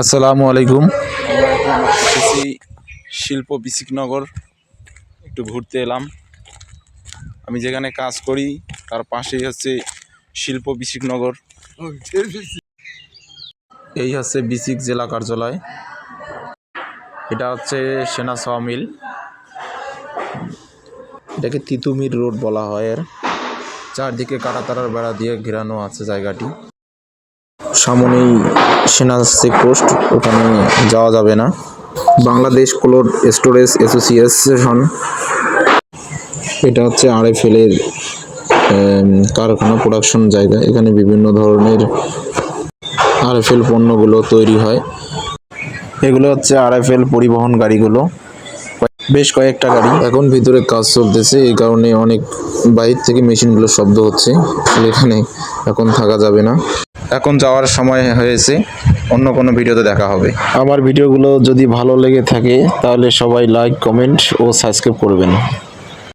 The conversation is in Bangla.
আসসালামু আলাইকুম। আমরা এখন এসেছি শিল্প বিসিকনগর একটু ঘুরতে এলাম। আমি যেখানে কাজ করি, তার পাশেই হচ্ছে শিল্প বিসিকনগর এই হচ্ছে বিসিক জেলা কার্যালয়। এটা হচ্ছে সেনা সমিল এটাকে তিতুমির রোড বলা হয় এর। চারদিকে কাটাতারার বেড়া দিয়ে ঘেরানো আছে জায়গাটি। সামনেই সেনা চেকপোস্ট ওখানে যাওয়া যাবে না। বাংলাদেশ কোল্ড স্টোরেজ অ্যাসোসিয়েশন এটা হচ্ছে আরএফএল এর এম, কারখানা প্রোডাকশন জায়গা। এখানে বিভিন্ন ধরনের আরএফএল পণ্যগুলো তৈরি হয়। এগুলো হচ্ছে আরএফএল পরিবহন গাড়িগুলো। বেশ কয়েকটা গাড়ি। এখন ভিতরে কাজ চলতেছে এই কারণে অনেক বাইরে থেকে মেশিনগুলো শব্দ হচ্ছে। এখানে এখন থাকা যাবে না। এখন যাওয়ার সময় হয়েছে, অন্য কোনো ভিডিওতে দেখা হবে। আমার ভিডিওগুলো যদি ভালো লেগে থাকে, তাহলে সবাই লাইক কমেন্ট ও সাবস্ক্রাইব করবেন।